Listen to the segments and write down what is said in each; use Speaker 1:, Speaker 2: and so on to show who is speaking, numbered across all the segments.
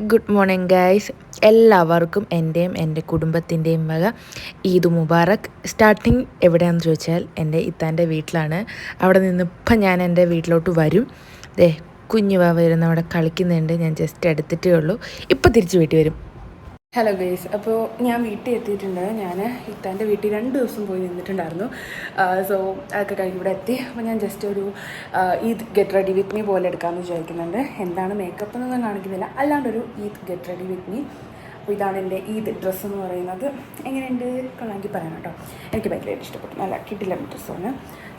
Speaker 1: Good morning guys എല്ലാവർക്കും എന്റെയും എന്റെ കുടുംബത്തിന്റെയും വക ഈദ് മുബാറക്. സ്റ്റാർട്ടിങ് എവിടെയാണെന്ന് ചോദിച്ചാൽ എന്റെ ഇത്താന്റെ വീട്ടിലാണ്. അവിടെ നിന്ന് ഇപ്പം ഞാൻ എന്റെ വീട്ടിലോട്ട് വരും. ദേ കുഞ്ഞു വാ വരുന്ന അവിടെ കളിക്കുന്നുണ്ട്. ഞാൻ ജസ്റ്റ് എടുത്തിട്ടേ ഉള്ളൂ. ഇപ്പം തിരിച്ച് വീട്ടിൽ വരും.
Speaker 2: ഹലോ ഗേസ് അപ്പോൾ ഞാൻ വീട്ടിൽ എത്തിയിട്ടുണ്ട്. ഞാൻ ഇത്താന്റെ വീട്ടിൽ രണ്ട് ദിവസം പോയി നിന്നിട്ടുണ്ടായിരുന്നു. സോ അതൊക്കെ കഴിഞ്ഞ് ഇവിടെ എത്തി. അപ്പോൾ ഞാൻ ജസ്റ്റ് ഒരു Eid get ready with me പോലെ എടുക്കാമെന്ന് വിചാരിക്കുന്നുണ്ട്. എന്താണ് മേക്കപ്പ് എന്നൊന്നും കാണിക്കുന്നില്ല. അല്ലാണ്ടൊരു Eid get ready with me അപ്പോൾ ഇതാണ് എന്റെ ഈദ് ഡ്രസ്സ് എന്ന് പറയുന്നത്. എങ്ങനെയുണ്ട്? കൊള്ളാമെങ്കിൽ പറയാം കേട്ടോ. എനിക്ക് ഭയങ്കരമായിട്ട് ഇഷ്ടപ്പെട്ടു. നല്ല കിട്ടില്ല ഡ്രസ്സാണ്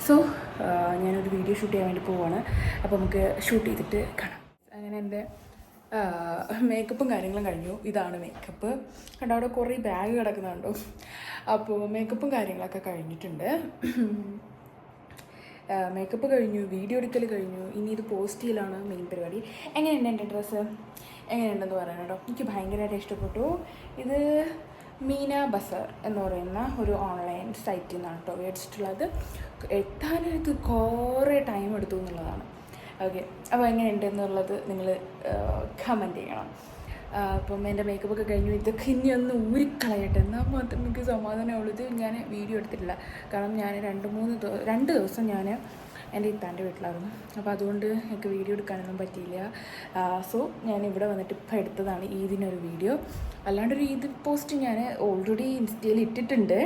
Speaker 2: സോ ഞാനൊരു വീഡിയോ ഷൂട്ട് ചെയ്യാൻ വേണ്ടി പോവുകയാണ് അപ്പോൾ നമുക്ക് ഷൂട്ട് ചെയ്തിട്ട് കാണാം. അങ്ങനെ എന്റെ മേക്കപ്പും കാര്യങ്ങളും കഴിഞ്ഞു. ഇതാണ് മേക്കപ്പ് കണ്ടോ അവിടെ കുറേ ബാഗ് കിടക്കുന്നുണ്ടോ അപ്പോൾ മേക്കപ്പും കാര്യങ്ങളൊക്കെ കഴിഞ്ഞിട്ടുണ്ട്. മേക്കപ്പ് കഴിഞ്ഞു വീഡിയോ എടുക്കൽ കഴിഞ്ഞു. ഇനി ഇത് പോസ്റ്റ് ചെയ്യലാണ് മെയിൻ പരിപാടി. എങ്ങനെയുണ്ട് എന്റെ ഡ്രസ്സ് എങ്ങനെയുണ്ടെന്ന് പറയാൻ കേട്ടോ. എനിക്ക് ഭയങ്കരമായിട്ട് ഇഷ്ടപ്പെട്ടു. ഇത് മീന ബസർ എന്ന് പറയുന്ന ഒരു ഓൺലൈൻ സൈറ്റിൽ നിന്നാണ് കേട്ടോ. മേടിച്ചിട്ടുള്ളത് എത്താനായിട്ട് കുറേ ടൈം എടുത്തു എന്നുള്ളതാണ്. ഓക്കെ. അപ്പോൾ എങ്ങനെയുണ്ട് എന്നുള്ളത് നിങ്ങൾ കമന്റ് ചെയ്യണം. അപ്പം എന്റെ മേക്കപ്പ് ഒക്കെ കഴിഞ്ഞു. ഇതൊക്കെ ഇനി ഒന്ന് ഊരിക്കളയട്ടെ. എന്നാൽ മാത്രം എനിക്ക് സമാധാനമുള്ളൂ ഇത് ഞാൻ വീഡിയോ എടുത്തിട്ടില്ല. കാരണം ഞാൻ രണ്ട് മൂന്ന് രണ്ട് ദിവസം ഞാൻ എന്റെ ഇത്താന്റെ വീട്ടിലായിരുന്നു. അപ്പോൾ അതുകൊണ്ട് എനിക്ക് വീഡിയോ എടുക്കാനൊന്നും പറ്റിയില്ല. സോ ഞാൻ ഇവിടെ വന്നിട്ട് ഇപ്പം എടുത്തതാണ് ഈദിനൊരു വീഡിയോ അല്ലാണ്ടൊരു ഈദ് പോസ്റ്റ് ഞാൻ ഓൾറെഡി ഇൻസ്റ്റയിൽ ഇട്ടിട്ടുണ്ട്.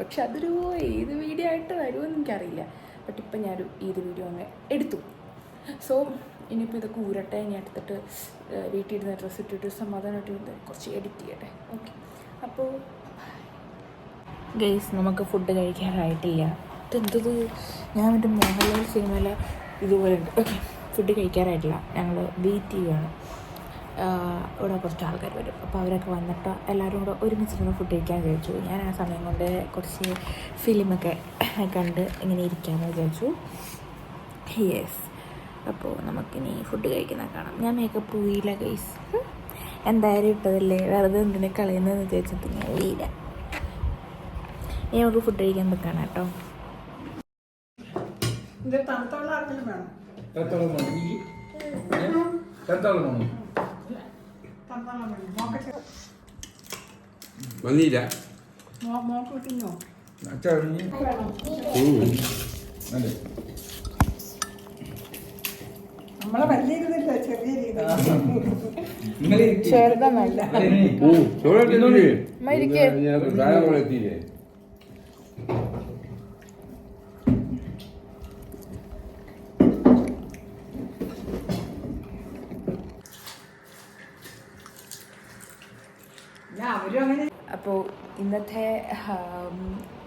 Speaker 2: പക്ഷെ അതൊരു ഏത് വീഡിയോ ആയിട്ട് വരുമെന്ന് എനിക്കറിയില്ല. ബട്ട് ഇപ്പം ഞാനൊരു ഈദ് വീഡിയോ അങ്ങ് എടുത്തു. സോ ഇനിയിപ്പോൾ ഇതൊക്കെ ഊരട്ടെ ഞാൻ എടുത്തിട്ട് വീട്ടിൽ ഇരുന്ന് ഡ്രസ്സ് ഇട്ടിട്ട് സമാധാനമായിട്ട് ഇരുന്ന് കുറച്ച് എഡിറ്റ് ചെയ്യട്ടെ. ഓക്കെ അപ്പോൾ
Speaker 1: ഗൈസ് നമുക്ക് ഫുഡ് കഴിക്കാറായിട്ടില്ല ഇതെന്തത് ഞാൻ മറ്റേ മോഹൻലാൽ സിനിമയിലെ ഇതുപോലെ ഉണ്ട് ഓക്കെ ഫുഡ് കഴിക്കാറായിട്ടില്ല ഞങ്ങൾ വെയിറ്റ് ചെയ്യുകയാണ് ഇവിടെ കുറച്ച് ആൾക്കാർ വരും. അപ്പോൾ അവരൊക്കെ വന്നിട്ട് എല്ലാവരും കൂടെ ഒരുമിച്ചിരുന്ന് ഫുഡ് കഴിക്കാൻ വിചാരിച്ചു. ഞാൻ ആ സമയം കൊണ്ട് കുറച്ച് ഫിലിമൊക്കെ കണ്ട് ഇങ്ങനെ ഇരിക്കാമെന്ന് വിചാരിച്ചു. യെസ് അപ്പോൾ നമുക്കിനി ഫുഡ് കഴിക്കുന്ന കാണാം. ഞാൻ മേക്കപ്പ് പോയില്ല ഗൈസ് എന്തായാലും ഇട്ടതല്ലേ? വെറുതെ എന്തിനെ കളയുന്നതെന്ന് വിചാരിച്ചിട്ട് ഞാൻ പോയില്ല. ഇനി നമുക്ക് ഫുഡ് കഴിക്കാൻ വെക്കാണ് കേട്ടോ.
Speaker 3: എത്തോളം വേണം? ഈ എത്തോളം വേണം വന്നില്ല അച്ഛറിഞ്ഞ് അതെ
Speaker 4: നമ്മളെ വലിയ രീതിയില്ല ചെറിയ രീതി
Speaker 2: ചെറുതൊന്നല്ല.
Speaker 3: പ്രായം എത്തിയില്ലേ
Speaker 4: അവരും അങ്ങനെ
Speaker 2: അപ്പോൾ ഇന്നത്തെ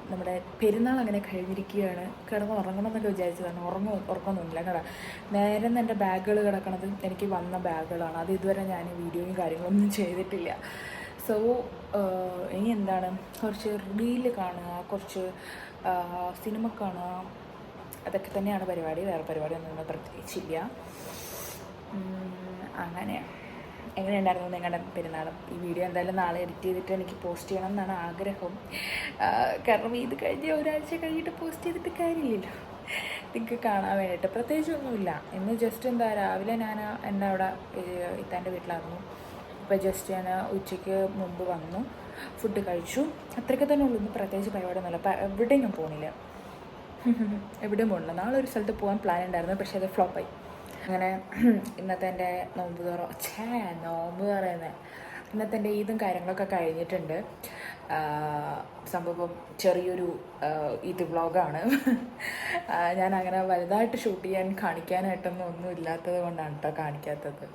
Speaker 2: നമ്മുടെ പെരുന്നാൾ അങ്ങനെ കഴിഞ്ഞിരിക്കുകയാണ്. കിടന്ന് ഉറങ്ങണം എന്നൊക്കെ വിചാരിച്ചതാണ് ഉറങ്ങും ഉറക്കമൊന്നുമില്ല കേട്ടോ. നേരെ എന്റെ ബാഗുകൾ കിടക്കണത് എനിക്ക് വന്ന ബാഗുകളാണ്. അത് ഇതുവരെ ഞാൻ വീഡിയോയും കാര്യങ്ങളൊന്നും ചെയ്തിട്ടില്ല. സോ ഇനി എന്താണ്? കുറച്ച് റീൽ കാണുക കുറച്ച് സിനിമ കാണുക. അതൊക്കെ തന്നെയാണ് പരിപാടി. വേറെ പരിപാടി ഒന്നും പ്രത്യേകിച്ചില്ല. ഉം, എങ്ങനെയുണ്ടായിരുന്നു നിങ്ങളുടെ പെരുന്നാളും? ഈ വീഡിയോ എന്തായാലും നാളെ എഡിറ്റ് ചെയ്തിട്ട് എനിക്ക് പോസ്റ്റ് ചെയ്യണം എന്നാണ് ആഗ്രഹം. കാരണം ഇത് കഴിഞ്ഞ് ഒരാഴ്ച കഴിഞ്ഞിട്ട് പോസ്റ്റ് ചെയ്തിട്ട് കാര്യമില്ലല്ലോ. നിങ്ങൾക്ക് കാണാൻ വേണ്ടിയിട്ട്. പ്രത്യേകിച്ചൊന്നുമില്ല ഇന്ന് ജസ്റ്റ് എന്താ രാവിലെ ഞാൻ എന്റെ അവിടെ ഇത്താന്റെ വീട്ടിലായിരുന്നു. അപ്പോൾ ജസ്റ്റ് ഞാൻ ഉച്ചയ്ക്ക് മുമ്പ് വന്നു ഫുഡ് കഴിച്ചു. അത്രയ്ക്ക് തന്നെ ഉള്ളൂ. ഇന്ന് പ്രത്യേകിച്ച് പരിപാടിയൊന്നുമില്ല. അപ്പം എവിടെയും പോണില്ല. എവിടെയും പോകണില്ല നാളെ ഒരു സ്ഥലത്ത് പോകാൻ പ്ലാൻ ഉണ്ടായിരുന്നു പക്ഷേ അത് ഫ്ലോപ്പായി അങ്ങനെ ഇന്നത്തെ എന്റെ നോമ്പ് തുറ ഛേ നോമ്പ് തുറയുന്നത് ഇന്നത്തെ എന്റെ ഈദും കാര്യങ്ങളൊക്കെ കഴിഞ്ഞിട്ടുണ്ട്. സംഭവം ചെറിയൊരു ഈദ് വ്ളോഗാണ്. ഞാൻ അങ്ങനെ വലുതായിട്ട് ഷൂട്ട് ചെയ്യാൻ കാണിക്കാനായിട്ടൊന്നും ഒന്നും ഇല്ലാത്തത് കൊണ്ടാണ് കേട്ടോ കാണിക്കാത്തത്.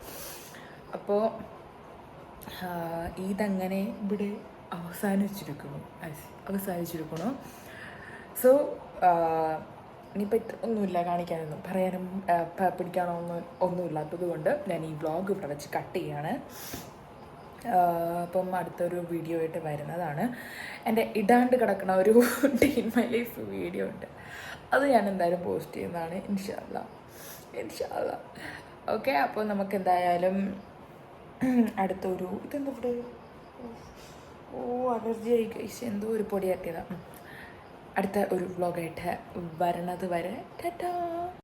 Speaker 2: അപ്പോൾ ഈദങ്ങനെ ഇവിടെ അവസാനിച്ചിരിക്കുന്നു. അവസാനിച്ചിരിക്കുന്നു. സോ ഇനിയിപ്പോൾ ഇത്ര ഒന്നുമില്ല കാണിക്കാനൊന്നും. പറയാനും പിടിക്കാനോ ഒന്നും ഒന്നുമില്ലാത്തത് കൊണ്ട് ഞാൻ ഈ വ്ളോഗ് ഇവിടെ വെച്ച് കട്ട് ചെയ്യാണ്. അപ്പം അടുത്തൊരു വീഡിയോ ആയിട്ട് വരുന്നതാണ്. എന്റെ ഇടാണ്ട് കിടക്കുന്ന ഒരു ഡീൻ മൈ ലൈഫ് വീഡിയോ ഉണ്ട്. അത് ഞാൻ എന്തായാലും പോസ്റ്റ് ചെയ്യുന്നതാണ്. ഇൻഷാല്ല ഇൻഷാല്ല ഓക്കെ അപ്പോൾ നമുക്ക് എന്തായാലും അടുത്തൊരു ഇതെന്താ ഇവിടെ? ഓ അലർജി ആയി കഴിച്ച് എന്തോ ഒരു പൊടി തട്ടിയതാണ് അടുത്ത ഒരു വ്ളോഗായിട്ട് വരണത് വരെ ടാറ്റാ